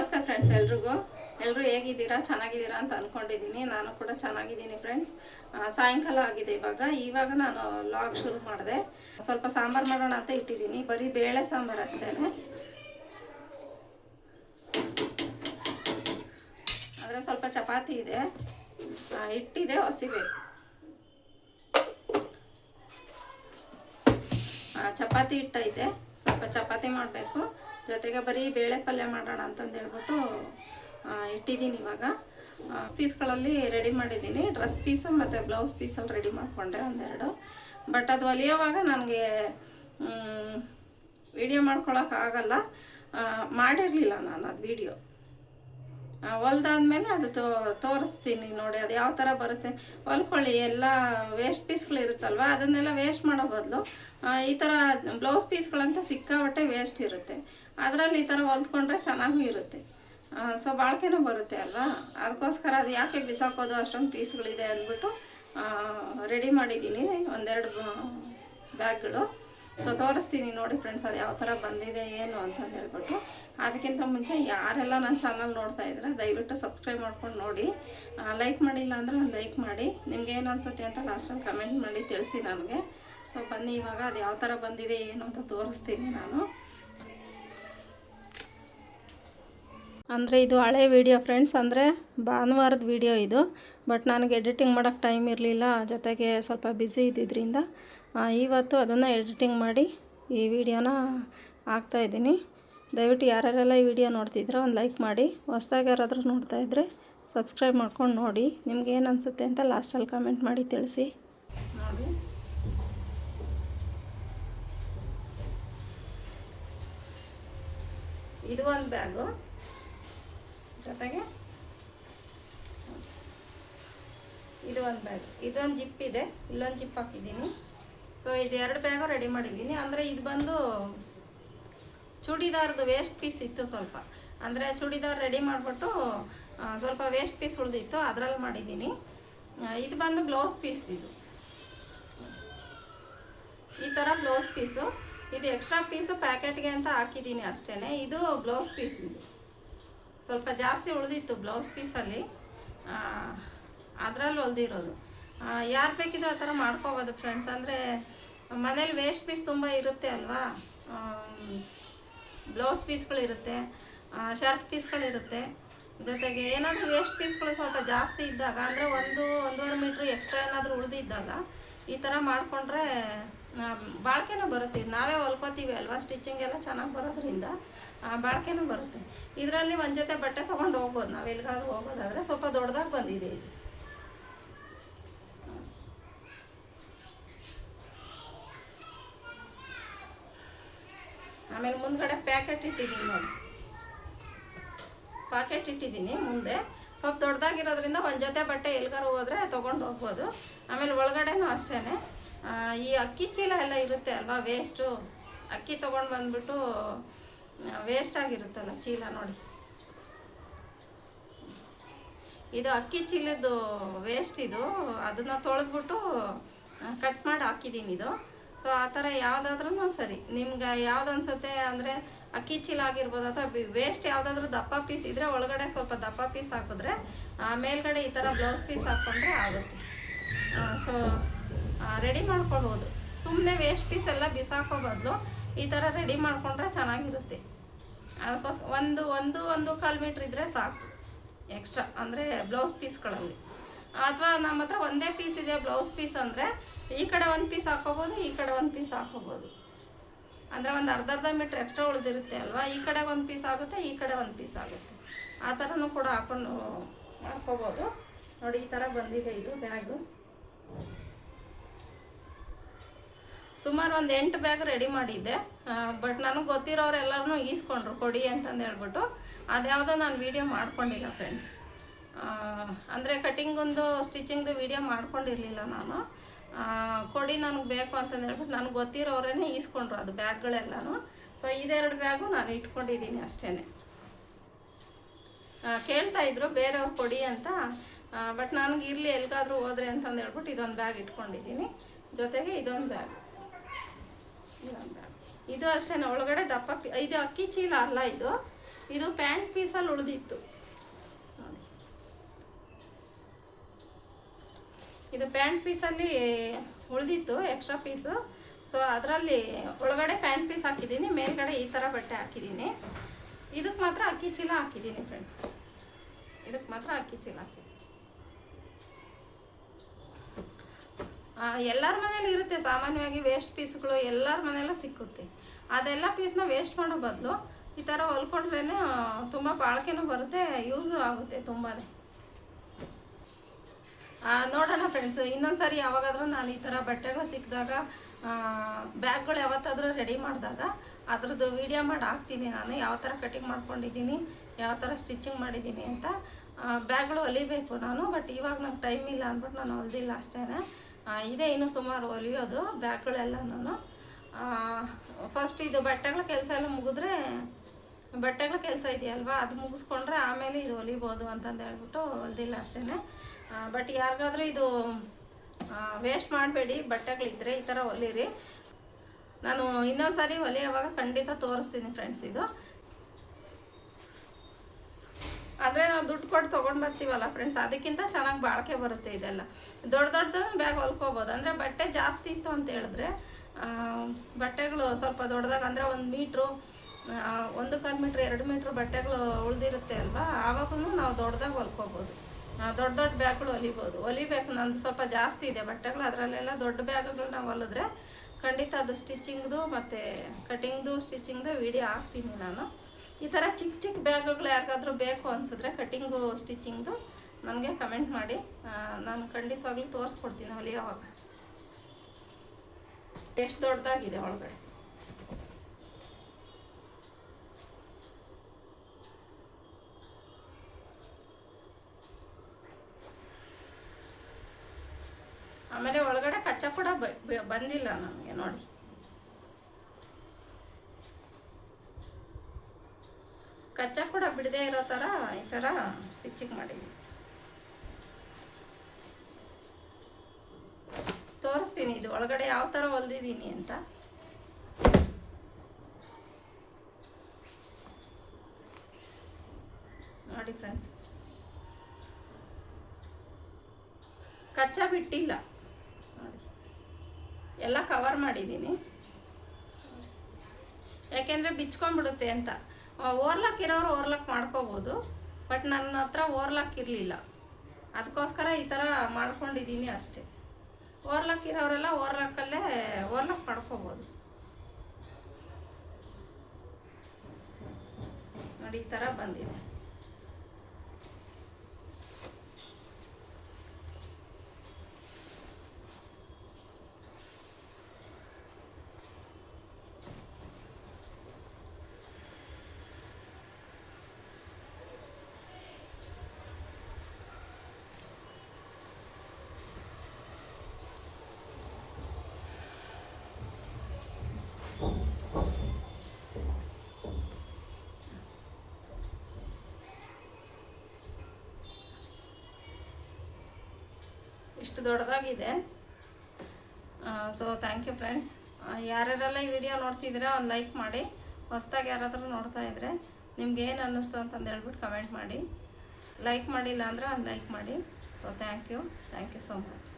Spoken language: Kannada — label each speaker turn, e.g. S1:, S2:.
S1: ನಮಸ್ತೆ ಫ್ರೆಂಡ್ಸ್ ಎಲ್ರಿಗೂ? ಎಲ್ಲರೂ ಹೇಗಿದ್ದೀರಾ? ಚೆನ್ನಾಗಿದ್ದೀರಾ ಅಂತ ಅಂದ್ಕೊಂಡಿದ್ದೀನಿ ನಾನು ಕೂಡ ಚೆನ್ನಾಗಿದ್ದೀನಿ ಫ್ರೆಂಡ್ಸ್ ಸಾಯಂಕಾಲ ಆಗಿದೆ ಇವಾಗ. ಇವಾಗ ನಾನು ಲಾಗ್ ಶುರು ಮಾಡಿದೆ. ಸ್ವಲ್ಪ ಸಾಂಬಾರು ಮಾಡೋಣ ಅಂತ ಇಟ್ಟಿದ್ದೀನಿ. ಬರೀ ಬೇಳೆ ಸಾಂಬಾರು ಅಷ್ಟೇ ಆದರೆ ಸ್ವಲ್ಪ ಚಪಾತಿ ಇದೆ. ಹಿಟ್ಟಿದೆ ಹೊಸಿಬೇಕು ಚಪಾತಿ ಹಿಟ್ಟೈತೆ. ಸ್ವಲ್ಪ ಚಪಾತಿ ಮಾಡಬೇಕು. ಜೊತೆಗೆ ಬರೀ ಬೇಳೆ ಪಲ್ಯ ಮಾಡೋಣ ಅಂತಂದು ಹೇಳ್ಬಿಟ್ಟು ಇಟ್ಟಿದ್ದೀನಿ ಇವಾಗ. ಪೀಸ್ಗಳಲ್ಲಿ ರೆಡಿ ಮಾಡಿದ್ದೀನಿ. ಡ್ರೆಸ್ ಪೀಸು ಮತ್ತು ಬ್ಲೌಸ್ ಪೀಸಲ್ಲಿ ರೆಡಿ ಮಾಡಿಕೊಂಡೆ ಒಂದೆರಡು. ಬಟ್ ಅದು ಹೊಲಿಯೋವಾಗ ನನಗೆ ವಿಡಿಯೋ ಮಾಡ್ಕೊಳಕ್ಕಾಗಲ್ಲ. ಮಾಡಿರಲಿಲ್ಲ ನಾನು ಅದು ವಿಡಿಯೋ ಹೊಲ್ದಾದ್ಮೇಲೆ ಅದು ತೋ, ತೋರಿಸ್ತೀನಿ ನೋಡಿ, ಅದು ಯಾವ ಥರ ಬರುತ್ತೆ. ಹೊಲ್ಕೊಳ್ಳಿ, ಎಲ್ಲ ವೇಸ್ಟ್ ಪೀಸ್ಗಳು ಇರುತ್ತಲ್ವ, ಅದನ್ನೆಲ್ಲ ವೇಸ್ಟ್ ಮಾಡೋ ಬದಲು ಈ ಥರ ಬ್ಲೌಸ್ ಪೀಸ್ಗಳಂತ ಸಿಕ್ಕಾಬಟ್ಟೆ ವೇಸ್ಟ್ ಇರುತ್ತೆ. ಅದರಲ್ಲಿ ಈ ಥರ ಹೊಲ್ದ್ಕೊಂಡ್ರೆ ಚೆನ್ನಾಗೂ ಇರುತ್ತೆ. ಸೊ ಬಾಳ್ಕೆನೂ ಬರುತ್ತೆ ಅಲ್ವಾ? ಅದಕ್ಕೋಸ್ಕರ ಅದು ಯಾಕೆ ಬಿಸಾಕೋದು, ಅಷ್ಟೊಂದು ಪೀಸ್ಗಳಿದೆ ಅಂದ್ಬಿಟ್ಟು ರೆಡಿ ಮಾಡಿದ್ದೀನಿ. ಒಂದೆರಡು ಬ್ಯಾಗ್ಗಳು ಸೊ ತೋರಿಸ್ತೀನಿ ನೋಡಿ ಫ್ರೆಂಡ್ಸ್ ಅದು ಯಾವ ಥರ ಬಂದಿದೆ, ಏನು ಅಂತಂದು ಹೇಳ್ಬಿಟ್ಟು. ಅದಕ್ಕಿಂತ ಮುಂಚೆ ಯಾರೆಲ್ಲ ನನ್ನ ಚಾನಲ್ ನೋಡ್ತಾ ಇದ್ರೆ ದಯವಿಟ್ಟು ಸಬ್ಸ್ಕ್ರೈಬ್ ಮಾಡ್ಕೊಂಡು ನೋಡಿ. ಲೈಕ್ ಮಾಡಿಲ್ಲ ಅಂದರೆ ಒಂದು ಲೈಕ್ ಮಾಡಿ. ನಿಮ್ಗೆ ಏನು ಅನ್ಸುತ್ತೆ ಅಂತ ಲಾಸ್ಟಲ್ಲಿ ಕಮೆಂಟ್ ಮಾಡಿ ತಿಳಿಸಿ ನನಗೆ. ಸೊ ಬನ್ನಿ ಇವಾಗ ಅದು ಯಾವ ಥರ ಬಂದಿದೆ, ಏನು ಅಂತ ತೋರಿಸ್ತೀನಿ ನಾನು. ಅಂದರೆ ಇದು ಹಳೆ ವಿಡಿಯೋ ಫ್ರೆಂಡ್ಸ್ ಅಂದರೆ ಭಾನುವಾರದ ವಿಡಿಯೋ ಇದು. ಬಟ್ ನನಗೆ ಎಡಿಟಿಂಗ್ ಮಾಡೋಕ್ಕೆ ಟೈಮ್ ಇರಲಿಲ್ಲ, ಜೊತೆಗೆ ಸ್ವಲ್ಪ ಬ್ಯುಸಿ ಇದ್ದಿದ್ದರಿಂದ ಇವತ್ತು ಅದನ್ನು ಎಡಿಟಿಂಗ್ ಮಾಡಿ ಈ ವಿಡಿಯೋನ ಹಾಕ್ತಾಯಿದ್ದೀನಿ ದಯವಿಟ್ಟು ಯಾರ್ಯಾರೆಲ್ಲ ಈ ವಿಡಿಯೋ ನೋಡ್ತಿದ್ರೆ ಒಂದು ಲೈಕ್ ಮಾಡಿ. ಹೊಸ್ದಾಗಿ ಯಾರಾದರೂ ನೋಡ್ತಾ ಇದ್ದರೆ ಸಬ್ಸ್ಕ್ರೈಬ್ ಮಾಡ್ಕೊಂಡು ನೋಡಿ. ನಿಮ್ಗೆ ಏನು ಅನಿಸುತ್ತೆ ಅಂತ ಲಾಸ್ಟಲ್ಲಿ ಕಮೆಂಟ್ ಮಾಡಿ ತಿಳಿಸಿ. ಇದು ಒಂದು ಬ್ಯಾಗು ಜೊತೆಗೆ ಇದು ಒಂದು ಬ್ಯಾಗ್ ಇದೊಂದು ಜಿಪ್ ಇದೆ. ಇಲ್ಲೊಂದು ಜಿಪ್ ಹಾಕಿದ್ದೀನಿ. ಸೊ ಇದು ಎರಡು ಬ್ಯಾಗು ರೆಡಿ ಮಾಡಿದ್ದೀನಿ. ಅಂದರೆ ಇದು ಬಂದು ಚೂಡಿದಾರ್ದು ವೇಸ್ಟ್ ಪೀಸ್ ಇತ್ತು ಸ್ವಲ್ಪ. ಅಂದರೆ ಚೂಡಿದಾರ್ ರೆಡಿ ಮಾಡಿಬಿಟ್ಟು ಸ್ವಲ್ಪ ವೇಸ್ಟ್ ಪೀಸ್ ಉಳಿದಿತ್ತು, ಅದರಲ್ಲಿ ಮಾಡಿದ್ದೀನಿ. ಇದು ಬಂದು ಬ್ಲೌಸ್ ಪೀಸ್ ಇದು. ಈ ಥರ ಬ್ಲೌಸ್ ಪೀಸು ಇದು ಎಕ್ಸ್ಟ್ರಾ ಪೀಸು ಪ್ಯಾಕೆಟ್ಗೆ ಅಂತ ಹಾಕಿದ್ದೀನಿ ಅಷ್ಟೇ ಇದು ಬ್ಲೌಸ್ ಪೀಸ್ ಇದು. ಸ್ವಲ್ಪ ಜಾಸ್ತಿ ಉಳಿದಿತ್ತು ಬ್ಲೌಸ್ ಪೀಸಲ್ಲಿ ಅದರಲ್ಲಿ ಹೊಲ್ದಿರೋದು ಯಾರು ಬೇಕಿದ್ರೂ ಆ ಥರ ಮಾಡ್ಕೋಬೋದು ಫ್ರೆಂಡ್ಸ್ ಅಂದರೆ ಮನೇಲಿ ವೇಸ್ಟ್ ಪೀಸ್ ತುಂಬ ಇರುತ್ತೆ ಅಲ್ವಾ? ಬ್ಲೌಸ್ ಪೀಸ್ಗಳಿರುತ್ತೆ ಶರ್ಟ್ ಪೀಸ್ಗಳಿರುತ್ತೆ ಜೊತೆಗೆ ಏನಾದರೂ ವೇಸ್ಟ್ ಪೀಸ್ಗಳು ಸ್ವಲ್ಪ ಜಾಸ್ತಿ ಇದ್ದಾಗ, ಅಂದರೆ ಒಂದು, ಒಂದೂವರೆ ಮೀಟ್ರ್ ಎಕ್ಸ್ಟ್ರಾ ಏನಾದರೂ ಉಳಿದಿದ್ದಾಗ, ಈ ಥರ ಮಾಡಿಕೊಂಡ್ರೆ ಬಾಳ್ಕೆನೂ ಬರುತ್ತೆ. ನಾವೇ ಹೊಲ್ಕೋತೀವಿ ಅಲ್ವಾ? ಸ್ಟಿಚಿಂಗ್ ಎಲ್ಲ ಚೆನ್ನಾಗಿ ಬರೋದ್ರಿಂದ ಬಾಳ್ಕೆನೂ ಬರುತ್ತೆ. ಇದರಲ್ಲಿ ಒಂದು ಜೊತೆ ಬಟ್ಟೆ ತೊಗೊಂಡು ಹೋಗ್ಬೋದು. ನಾವು ಎಲ್ಲಿಗಾದ್ರೂ ಹೋಗೋದಾದರೆ ಸ್ವಲ್ಪ ದೊಡ್ಡದಾಗಿ ಬಂದಿದೆ ಇದು. ಆಮೇಲೆ ಮುಂದ್ಗಡೆ ಪ್ಯಾಕೆಟ್ ಇಟ್ಟಿದ್ದೀನಿ ನೋಡಿ. ಪ್ಯಾಕೆಟ್ ಇಟ್ಟಿದ್ದೀನಿ ಮುಂದೆ. ಸ್ವಲ್ಪ ದೊಡ್ಡದಾಗಿರೋದ್ರಿಂದ ಒಂದು ಜೊತೆ ಬಟ್ಟೆ ಎಲ್ಗಾರು ಹೋದರೆ ತೊಗೊಂಡು ಹೋಗ್ಬೋದು. ಆಮೇಲೆ ಒಳಗಡೆನೂ ಅಷ್ಟೇ ಈ ಅಕ್ಕಿ ಚೀಲ ಎಲ್ಲ ಇರುತ್ತೆ ಅಲ್ವಾ ವೇಸ್ಟು ಅಕ್ಕಿ ತೊಗೊಂಡು ಬಂದ್ಬಿಟ್ಟು ವೇಸ್ಟ್ ಆಗಿರುತ್ತಲ್ಲ ಚೀಲ ನೋಡಿ. ಇದು ಅಕ್ಕಿ ಚೀಲದ್ದು ವೇಸ್ಟ್ ಇದು. ಅದನ್ನು ತೊಳೆದ್ಬಿಟ್ಟು ಕಟ್ ಮಾಡಿ ಹಾಕಿದ್ದೀನಿ ಇದು. ಸೊ ಆ ಥರ ಯಾವುದಾದ್ರೂ ಸರಿ ನಿಮ್ಗೆ ಯಾವ್ದು ಅನ್ಸುತ್ತೆ ಅಂದರೆ ಅಕ್ಕಿ ಚೀಲ ಆಗಿರ್ಬೋದು ಅಥವಾ ವೇಸ್ಟ್ ಯಾವುದಾದ್ರೂ ದಪ್ಪ ಪೀಸ್ ಇದ್ದರೆ ಒಳಗಡೆ ಸ್ವಲ್ಪ ದಪ್ಪ ಪೀಸ್ ಹಾಕಿದ್ರೆ ಮೇಲ್ಗಡೆ ಈ ಥರ ಬ್ಲೌಸ್ ಪೀಸ್ ಹಾಕ್ಕೊಂಡ್ರೆ ಆಗುತ್ತೆ. ಸೊ ರೆಡಿ ಮಾಡ್ಕೊಳ್ಬೋದು. ಸುಮ್ಮನೆ ವೇಸ್ಟ್ ಪೀಸ್ ಎಲ್ಲ ಬಿಸಾಕೋ ಬದಲು ಈ ಥರ ರೆಡಿ ಮಾಡಿಕೊಂಡ್ರೆ ಚೆನ್ನಾಗಿರುತ್ತೆ. ಅದಕ್ಕೋಸ್ಕರ ಒಂದು ಒಂದು ಒಂದು ಕಾಲು ಮೀಟ್ರ್ ಇದ್ದರೆ ಸಾಕು. ಎಕ್ಸ್ಟ್ರಾ ಅಂದರೆ ಬ್ಲೌಸ್ ಪೀಸ್ಗಳಲ್ಲಿ ಅಥವಾ ನಮ್ಮ ಹತ್ರ ಒಂದೇ ಪೀಸ್ ಇದೆ ಬ್ಲೌಸ್ ಪೀಸ್ ಅಂದರೆ ಈ ಕಡೆ ಒಂದು ಪೀಸ್ ಹಾಕೋಬೋದು, ಈ ಕಡೆ ಒಂದು ಪೀಸ್ ಹಾಕೋಬೋದು. ಅಂದರೆ ಒಂದು ಅರ್ಧ ಅರ್ಧ ಮೀಟ್ರ್ ಎಕ್ಸ್ಟ್ರಾ ಉಳಿದಿರುತ್ತೆ ಅಲ್ವಾ? ಈ ಕಡೆ ಒಂದು ಪೀಸ್ ಆಗುತ್ತೆ, ಈ ಕಡೆ ಒಂದು ಪೀಸ್ ಆಗುತ್ತೆ. ಆ ಥರನೂ ಕೂಡ ಹಾಕೊಂಡು ಹಾಕೋಬೋದು. ನೋಡಿ, ಈ ಥರ ಬಂದಿದೆ ಇದು ಬ್ಯಾಗು ಸುಮಾರು ಒಂದು ಎಂಟು ಬ್ಯಾಗ್ ರೆಡಿ ಮಾಡಿದ್ದೆ. ಬಟ್ ನನಗೆ ಗೊತ್ತಿರೋರೆಲ್ಲರೂ ಈಸ್ಕೊಂಡ್ರು, ಕೊಡಿ ಅಂತಂದು ಹೇಳ್ಬಿಟ್ಟು. ಅದ್ಯಾವುದೋ ನಾನು ವೀಡಿಯೋ ಮಾಡ್ಕೊಂಡಿಲ್ಲ ಫ್ರೆಂಡ್ಸ್ ಅಂದರೆ ಕಟಿಂಗೊಂದು ಸ್ಟಿಚಿಂಗ್ದು ವೀಡಿಯೋ ಮಾಡ್ಕೊಂಡಿರಲಿಲ್ಲ ನಾನು. ಕೊಡಿ ನನಗೆ ಬೇಕು ಅಂತಂದು ಹೇಳ್ಬಿಟ್ಟು ನನಗೆ ಗೊತ್ತಿರೋರೇ ಈಸ್ಕೊಂಡ್ರು ಅದು ಬ್ಯಾಗ್ಗಳೆಲ್ಲನೂ. ಸೊ ಇದೆರಡು ಬ್ಯಾಗು ನಾನು ಇಟ್ಕೊಂಡಿದ್ದೀನಿ ಅಷ್ಟೇ ಕೇಳ್ತಾ ಇದ್ರು ಬೇರೆಯವ್ರು ಕೊಡಿ ಅಂತ. ಬಟ್ ನನಗೆ ಇರಲಿ ಎಲ್ಲಿಗಾದ್ರೂ ಹೋದ್ರೆ ಅಂತಂದು ಹೇಳ್ಬಿಟ್ಟು ಇದೊಂದು ಬ್ಯಾಗ್ ಇಟ್ಕೊಂಡಿದ್ದೀನಿ. ಜೊತೆಗೆ ಇದೊಂದು ಬ್ಯಾಗ್. ಇದೊಂದು ಬ್ಯಾಗ್. ಇದು ಅಷ್ಟೇ ಒಳಗಡೆ ದಪ್ಪ ಇದು ಅಕ್ಕಿ ಚೀಲ ಅಲ್ಲ ಇದು. ಇದು ಪ್ಯಾಂಟ್ ಪೀಸಲ್ಲಿ ಉಳಿದಿತ್ತು ನೋಡಿ ಇದು ಪ್ಯಾಂಟ್ ಪೀಸಲ್ಲಿ ಉಳಿದಿತ್ತು ಎಕ್ಸ್ಟ್ರಾ ಪೀಸು ಸೊ ಅದರಲ್ಲಿ ಒಳಗಡೆ ಪ್ಯಾಂಟ್ ಪೀಸ್ ಹಾಕಿದ್ದೀನಿ, ಮೇಲ್ಗಡೆ ಈ ಥರ ಬಟ್ಟೆ ಹಾಕಿದ್ದೀನಿ. ಇದಕ್ಕೆ ಮಾತ್ರ ಅಕ್ಕಿ ಚೀಲ ಹಾಕಿದ್ದೀನಿ ಫ್ರೆಂಡ್ಸ್ ಇದಕ್ಕೆ ಮಾತ್ರ ಅಕ್ಕಿ ಚೀಲ ಹಾಕಿದ್ದೀನಿ. ಎಲ್ಲರ ಮನೇಲಿ ಇರುತ್ತೆ, ಸಾಮಾನ್ಯವಾಗಿ ವೇಸ್ಟ್ ಪೀಸ್ಗಳು ಎಲ್ಲರ ಮನೆಯಲ್ಲೂ ಸಿಕ್ಕುತ್ತೆ. ಅದೆಲ್ಲ ಪೀಸ್ನ ವೇಸ್ಟ್ ಮಾಡೋ ಬದಲು ಈ ಥರ ಹೊಲ್ಕೊಂಡ್ರೇ ತುಂಬ ಬಾಳಿಕೆನೂ ಬರುತ್ತೆ ಯೂಸು ಆಗುತ್ತೆ ತುಂಬಾ ನೋಡೋಣ ಫ್ರೆಂಡ್ಸ್ ಇನ್ನೊಂದು ಸಾರಿ ಯಾವಾಗಾದರೂ ನಾನು ಈ ಥರ ಬಟ್ಟೆಗಳು ಸಿಕ್ಕಿದಾಗ ಬ್ಯಾಗ್ಗಳು ಯಾವತ್ತಾದರೂ ರೆಡಿ ಮಾಡಿದಾಗ ಅದ್ರದ್ದು ವೀಡಿಯೋ ಮಾಡಿ ಹಾಕ್ತೀನಿ ನಾನು. ಯಾವ ಥರ ಕಟಿಂಗ್ ಮಾಡ್ಕೊಂಡಿದ್ದೀನಿ, ಯಾವ ಥರ ಸ್ಟಿಚಿಂಗ್ ಮಾಡಿದ್ದೀನಿ ಅಂತ. ಬ್ಯಾಗ್ಗಳು ಹೊಲಿಬೇಕು ನಾನು ಬಟ್ ಇವಾಗ ನಂಗೆ ಟೈಮ್ ಇಲ್ಲ ಅಂದ್ಬಿಟ್ಟು ನಾನು ಹೊಲ್ದಿಲ್ಲ ಅಷ್ಟೇ ಇದೇ ಇನ್ನು ಸುಮಾರು ಹೊಲಿಯೋದು ಬ್ಯಾಗ್ಗಳೆಲ್ಲನೂ ಫಸ್ಟ್ ಇದು ಬಟ್ಟೆಗಳ ಕೆಲಸ ಎಲ್ಲ ಮುಗಿದ್ರೆ, ಬಟ್ಟೆಗಳ ಕೆಲಸ ಇದೆಯಲ್ವಾ? ಅದು ಮುಗಿಸ್ಕೊಂಡ್ರೆ ಆಮೇಲೆ ಇದು ಹೊಲಿಬೋದು ಅಂತಂದು ಹೇಳ್ಬಿಟ್ಟು ಹೊಲ್ದಿಲ್ಲ ಅಷ್ಟೇ ಬಟ್ ಯಾರಿಗಾದ್ರೂ ಇದು ವೇಸ್ಟ್ ಮಾಡಬೇಡಿ ಬಟ್ಟೆಗಳಿದ್ರೆ ಈ ಥರ ಹೊಲಿರಿ ನಾನು ಇನ್ನೊಂದು ಸಾರಿ ಹೊಲಿಯೋವಾಗ ಖಂಡಿತ ತೋರಿಸ್ತೀನಿ ಫ್ರೆಂಡ್ಸ್ ಇದು. ಆದರೆ ನಾವು ದುಡ್ಡು ಕೊಟ್ಟು ತೊಗೊಂಡು ಬರ್ತೀವಲ್ಲ ಫ್ರೆಂಡ್ಸ್ ಅದಕ್ಕಿಂತ ಚೆನ್ನಾಗಿ ಬಾಳಿಕೆ ಬರುತ್ತೆ ಇದೆಲ್ಲ. ದೊಡ್ಡ ದೊಡ್ಡದು ಬ್ಯಾಗ್ ಹೊಲ್ಕೋಬೋದು. ಅಂದರೆ ಬಟ್ಟೆ ಜಾಸ್ತಿ ಇತ್ತು ಅಂತ ಹೇಳಿದ್ರೆ ಬಟ್ಟೆಗಳು ಸ್ವಲ್ಪ ದೊಡ್ಡದಾಗ ಅಂದರೆ ಒಂದು ಮೀಟ್ರು ಒಂದು ಕಾಲು ಮೀಟ್ರ್, ಎರಡು ಮೀಟ್ರ್ ಬಟ್ಟೆಗಳು ಉಳಿದಿರುತ್ತೆ ಅಲ್ವಾ? ಆವಾಗೂ ನಾವು ದೊಡ್ಡದಾಗಿ ಹೊಲ್ಕೋಬೋದು. ದೊಡ್ಡ ದೊಡ್ಡ ಬ್ಯಾಗ್ಗಳು ಹೊಲಿಬೋದು ಹೊಲಿಬೇಕು ನಂದು ಸ್ವಲ್ಪ ಜಾಸ್ತಿ ಇದೆ ಬಟ್ಟೆಗಳು, ಅದರಲ್ಲೆಲ್ಲ ದೊಡ್ಡ ಬ್ಯಾಗ್ಗಳು ನಾವು ಹೊಲಿದ್ರೆ ಖಂಡಿತ ಅದು ಸ್ಟಿಚಿಂಗ್ದು ಮತ್ತು ಕಟಿಂಗ್ದು ಸ್ಟಿಚಿಂಗ್ದು ವಿಡಿಯೋ ಹಾಕ್ತೀನಿ ನಾನು. ಈ ಥರ ಚಿಕ್ಕ ಚಿಕ್ಕ ಬ್ಯಾಗ್ಗಳು ಯಾರಿಗಾದ್ರೂ ಬೇಕು ಅನಿಸಿದ್ರೆ ಕಟಿಂಗು ಸ್ಟಿಚಿಂಗ್ದು ನನಗೆ ಕಮೆಂಟ್ ಮಾಡಿ. ನಾನು ಖಂಡಿತವಾಗ್ಲೂ ತೋರಿಸ್ಕೊಡ್ತೀನಿ ಹೊಲಿಯೋವಾಗ. ಎಷ್ಟು ದೊಡ್ಡದಾಗಿದೆ ಒಳಗಡೆ. ಆಮೇಲೆ ಒಳಗಡೆ ಕಚ್ಚ ಕೂಡ ಬಂದಿಲ್ಲ ನಮಗೆ ನೋಡಿ. ಕಚ್ಚ ಕೂಡ ಬಿಡದೇ ಇರೋ ಥರ ಈ ಥರ ಸ್ಟಿಚಿಂಗ್ ಮಾಡಿದ್ದೀನಿ ತೋರಿಸ್ತೀನಿ ಇದು ಒಳಗಡೆ ಯಾವ ಥರ ಹೊಲ್ದಿದ್ದೀನಿ ಅಂತ. ನೋಡಿ ಫ್ರೆಂಡ್ಸ್ ಕಚ್ಚಾ ಬಿಟ್ಟಿಲ್ಲ. ಎಲ್ಲ ಕವರ್ ಮಾಡಿದ್ದೀನಿ. ಯಾಕೆಂದರೆ ಬಿಚ್ಕೊಂಡ್ಬಿಡುತ್ತೆ ಅಂತ. ಓರ್ಲಾಕ್ ಇರೋರು ಓರ್ಲಾಕ್ ಮಾಡ್ಕೋಬೋದು ಬಟ್ ನನ್ನ ಹತ್ರ ಓರ್ಲಾಕ್ ಇರಲಿಲ್ಲ. ಅದಕ್ಕೋಸ್ಕರ ಈ ಥರ ಮಾಡ್ಕೊಂಡಿದ್ದೀನಿ ಅಷ್ಟೇ. ಓರ್ಲಾಕ್ ಇರೋರೆಲ್ಲ ಓರ್ಲಾಕಲ್ಲೇ ಓರ್ಲಾಕ್ ಮಾಡ್ಕೋಬೋದು. ನೋಡಿ, ಈ ಥರ ಬಂದಿದೆ. ಇಷ್ಟು ದೊಡ್ಡದಾಗಿದೆ. ಸೊ ಥ್ಯಾಂಕ್ ಯು ಫ್ರೆಂಡ್ಸ್ ಯಾರ್ಯಾರೆಲ್ಲ ಈ ವಿಡಿಯೋ ನೋಡ್ತಿದ್ದೀರಾ, ಒಂದು ಲೈಕ್ ಮಾಡಿ. ಹೊಸ್ದಾಗಿ ಯಾರಾದರೂ ನೋಡ್ತಾ ಇದ್ದರೆ ನಿಮ್ಗೆ ಏನು ಅನ್ನಿಸ್ತು ಅಂತಂದು ಹೇಳ್ಬಿಟ್ಟು ಕಮೆಂಟ್ ಮಾಡಿ. ಲೈಕ್ ಮಾಡಿಲ್ಲ ಅಂದರೆ ಒಂದು ಲೈಕ್ ಮಾಡಿ. So thank you thank you so much